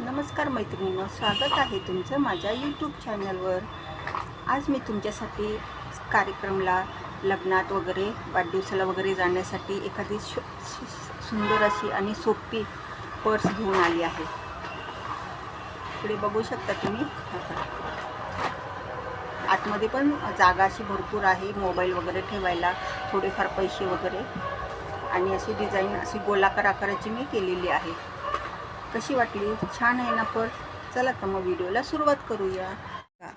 नमस्कार मैत्रिणींनो स्वागत आहे तुमचं माझ्या यूट्यूब चॅनलवर आज मी तुमच्यासाठी कार्यक्रमला लग्नात वगैरे वाढदिवसाला वगैरे जाण्यासाठी एखादी सुंदर अशी आणि सोपी पर्स घेऊन आली आहे. पुढे बघू शकता तुम्ही. आतमध्ये पण जागा अशी भरपूर आहे मोबाईल वगैरे ठेवायला थोडेफार पैसे वगैरे. आणि अशी डिझाईन अशी गोलाकार आकाराची मी केलेली आहे. कशी वाटली? छान आहे ना पण? चला तर मग व्हिडिओला सुरुवात करूया.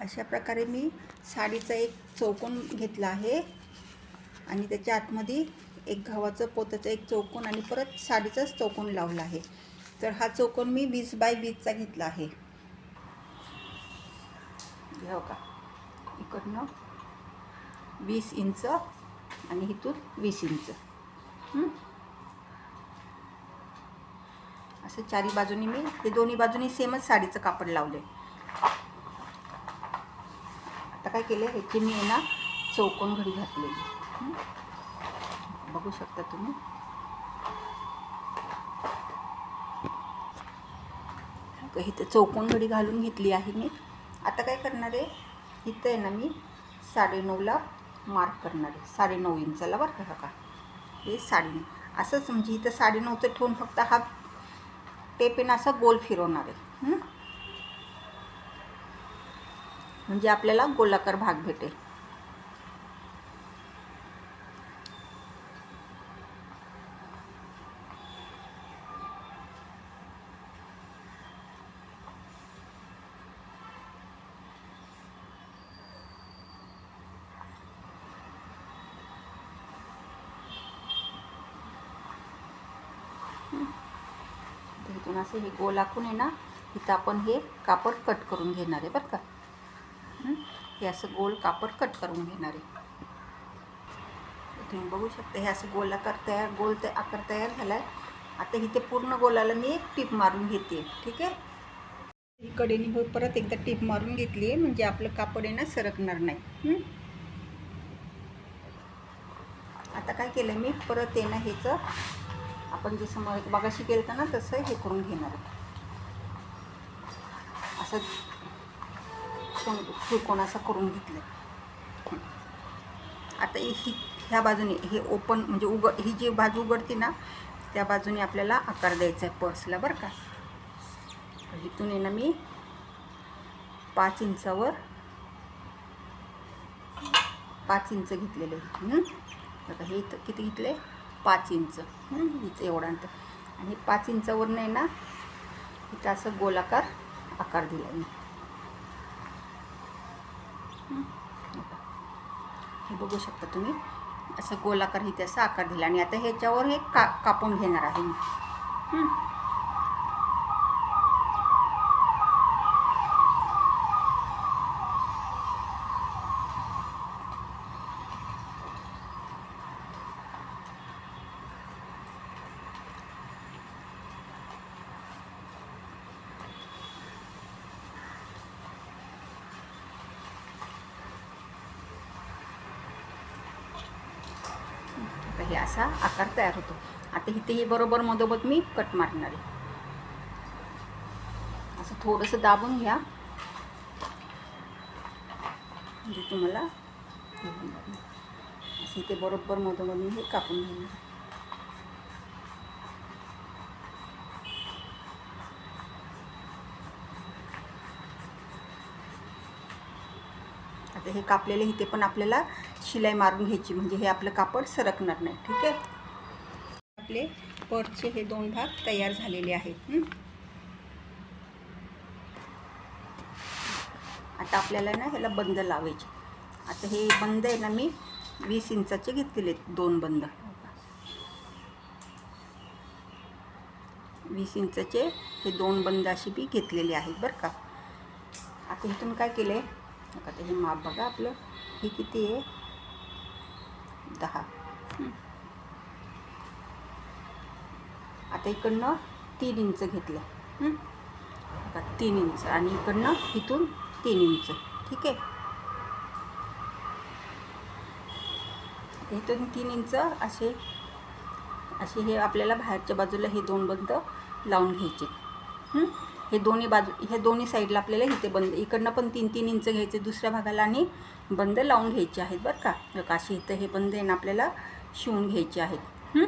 अशा प्रकारे मी साडीचा एक चौकोन घेतला आहे. आणि त्याच्या आतमध्ये एक घावाचं पोताचं एक चौकोन आणि परत साडीचाच चौकोन लावला आहे. तर हा चौकोन मी वीस बाय वीसचा घेतला आहे. हो का इकडनं वीस इंच आणि इथून वीस इंच हं? असं चारी बाजूनी मी हे दोन्ही बाजूनी सेमच साडीचं कापड लावले आता काय केलं ह्याची मी आहे ना चौकोन घडी घातलेली. बघू शकता तुम्ही. इथं चौकोन घडी घालून घेतली आहे मी. आता काय करणार आहे इथं आहे ना मी साडेनऊला मार्क करणार आहे. साडेनऊ इंचाला बरं का का? हे साडेनऊ असंच म्हणजे इथं साडेनऊचं ठेवून फक्त हा टेपेन असं गोल फिरवणार आहे. म्हणजे आपल्याला गोलाकार भाग भेटेल तर इथून असं हे गोल आखून आहे ना इथं आपण हे कापड कट करून घेणार आहे बरं का. हे? असं गोल कापड कट करून घेणार आहे. तुम्ही बघू शकता हे असं गोल आकार तयार गोल ते आकार तयार झाला आहे आता इथे पूर्ण गोलाला मी एक टीप मारून घेते ठीक आहे? ही कडेने परत एकदा टीप मारून घेतली आहे म्हणजे आपलं कापड आहे ना सरकणार नाही. आता काय केलं मी? परत आहे ना ह्याचं आपण जसं मग मगाशी केलं होतं ना तसं हे करून घेणार असं त्रिकोण- असं करून घेतलं आता ही ह्या बाजूने हे ओपन म्हणजे उघ ही जी बाजू उघडते ना त्या बाजूने आपल्याला आकार द्यायचा आहे पर्सला बरं का? इथून आहे ना मी पाच इंचावर पाच इंच घेतलेले हं? आता हे इथं किती घेतले पाच इंच. इथं एवढा अंतर. आणि पाच इंचावरनं आहे ना इथं असं गोलाकार आकार दिला मी. हे बघू शकता तुम्ही. असं गोलाकार इथे असा आकार दिला. आणि आता ह्याच्यावर हे का कापून घेणार आहे मी. आहे असा आकार तयार होतो. आता इथेही बरोबर मधोमध मी कट मारणार आहे. असं थोडंसं दाबून घ्या. म्हणजे तुम्हाला असं इथे बरोबर मधोमध मी हे कापून घेणार आता हे कापलेले इथे पण आपल्याला शिलाई मारून घ्यायची म्हणजे हे आपलं कापड सरकणार नाही ठीक आहे? आपले पर्सचे हे दोन भाग तयार झालेले आहेत आता आपल्याला ना ह्याला बंद लावायचे. आता हे बंद आहे ना मी वीस इंचाचे घेतलेले आहेत, दोन बंद. वीस इंचाचे हे दोन बंद अशी बी घेतलेले आहेत बरं का? आता इथून काय केलं आहे आता हे माप बघा आपलं. हे किती आहे? दहा. आता इकडनं तीन इंच घेतलं. हं. तीन इंच. आणि इकडनं इथून तीन इंच. ठीक आहे? इथून तीन इंच असे असे हे आपल्याला बाहेरच्या बाजूला हे दोन बंद लावून घ्यायचे. हे दोन्ही बाजू हे दोन्ही साईडला आपल्याला इथे बंद इकडनं पण तीन तीन इंच घ्यायचे दुसऱ्या भागाला आणि बंद लावून घ्यायचे आहेत बरं का. काशी इथं हे बंद आहे ना आपल्याला शिवून घ्यायचे आहेत. हे?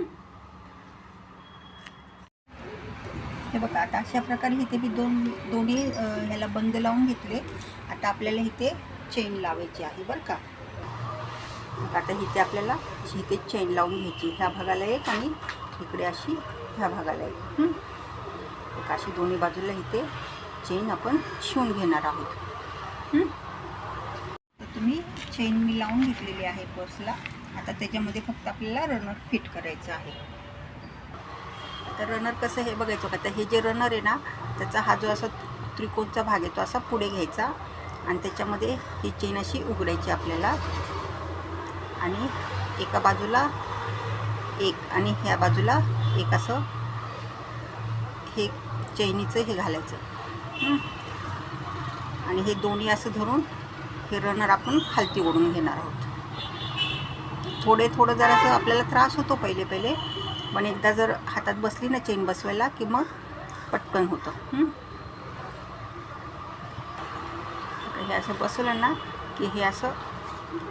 बघा आता अशा प्रकारे इथे मी दोन दोन्ही ह्याला बंद लावून घेतले. आता आपल्याला इथे चेन लावायची आहे बरं का. आता इथे आपल्याला इथे चेन लावून घ्यायची ह्या भागाला एक आणि इकडे अशी ह्या भागाला एक. हं? एक अशी दोन्ही बाजूला इथे चेन आपण शिवून घेणार आहोत. तर तुम्ही चेन मी लावून घेतलेली आहे पर्सला आता त्याच्यामध्ये फक्त आपल्याला रनर फिट करायचं आहे. आता रनर कसं हे बघायचं का? तर हे जे रनर आहे ना त्याचा हा जो असा त्रिकोणचा भाग आहे तो असा पुढे घ्यायचा आणि त्याच्यामध्ये ही चेन अशी उघडायची आपल्याला. आणि एका बाजूला एक आणि ह्या बाजूला एक असं हे चैनीचं हे घालायचं. आणि हे दोन्ही असं धरून हे रनर आपण खालती ओढून घेणार आहोत. थोडे थोडं जरासं आपल्याला त्रास होतो पहिले पहिले पण एकदा जर हातात बसली ना चेन बसवायला की मग पटकन होतं. हे. असं बसवलं ना की हे असं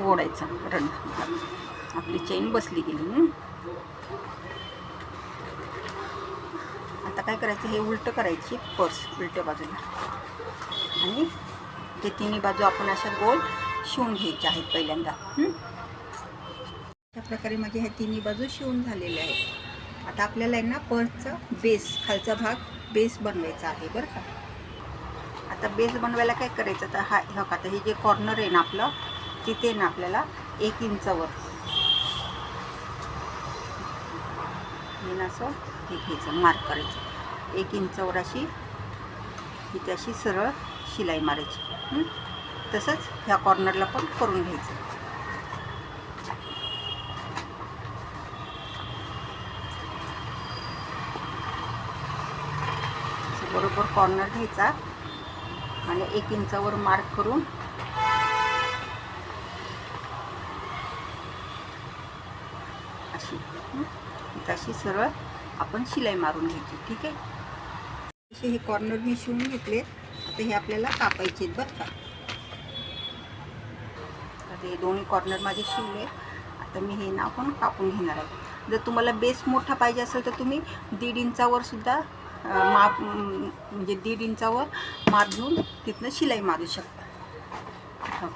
ओढायचं रनर आपली चेन बसली गेली हं? आता काय करायचं हे उलटं करायची पर्स उलट्या बाजूला. आणि ते तिन्ही बाजू आपण अशा गोल शिवून घ्यायच्या आहेत पहिल्यांदा. अशा प्रकारे म्हणजे माझे ह्या तिन्ही बाजू शिवून झालेल्या आहेत. आता आपल्याला आहे ना पर्सचा बेस खालचा भाग बेस बनवायचा आहे बरं का. आता बेस बनवायला काय करायचं? तर हा ह का आता हे जे कॉर्नर आहे ना आपलं तिथे ना आपल्याला एक इंचावर ना असं हे घ्यायचं मार्क करायचं. एक इंचावर अशी इथे अशी सरळ शिलाई मारायची. तसंच ह्या कॉर्नरला पण करून घ्यायचं. बरोबर कॉर्नर घ्यायचा आणि एक इंचावर मार्क करून अशी तशी सरळ आपण शिलाई मारून घ्यायची ठीक आहे? असे हे कॉर्नर मी शिवून घेतले. आता हे आपल्याला कापायचे आहेत बरं का. आता हे दोन्ही कॉर्नर माझे शिवले. आता मी हे ना पण कापून घेणार आहे. जर तुम्हाला बेस मोठा पाहिजे असेल तर तुम्ही दीड इंचावर सुद्धा माप म्हणजे दीड इंचावर माप घेऊन तिथनं शिलाई मारू शकता. हो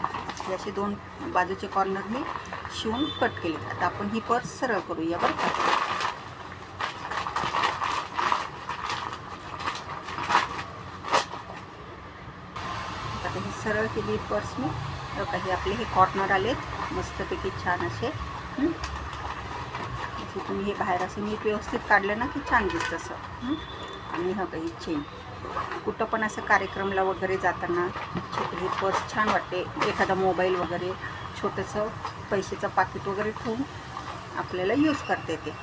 हे असे दोन बाजूचे कॉर्नर मी शिवून कट केले आता आपण ही पर्स सरळ करूया बरं का. आता ही सरळ केली पर्स मी. तर काही आपले हे कॉर्नर आलेत. मस्तपैकी छान असे. तुम्ही हे बाहेर असं नीट व्यवस्थित काढलं ना की छान दिसतं असं. आणि हा काही चेन कुठं पण असं कार्यक्रमला वगैरे जाताना हे पर्स छान वाटते. एखादा मोबाईल वगैरे छोटंसं पैशाचं पाकिट वगैरे ठेवून आपल्याला यूज करता येते.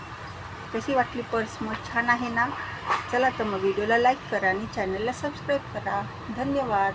कशी वाटली पर्स मग छान आहे ना? चला तर मग व्हिडिओला लाईक करा आणि चॅनलला सबस्क्राईब करा. धन्यवाद.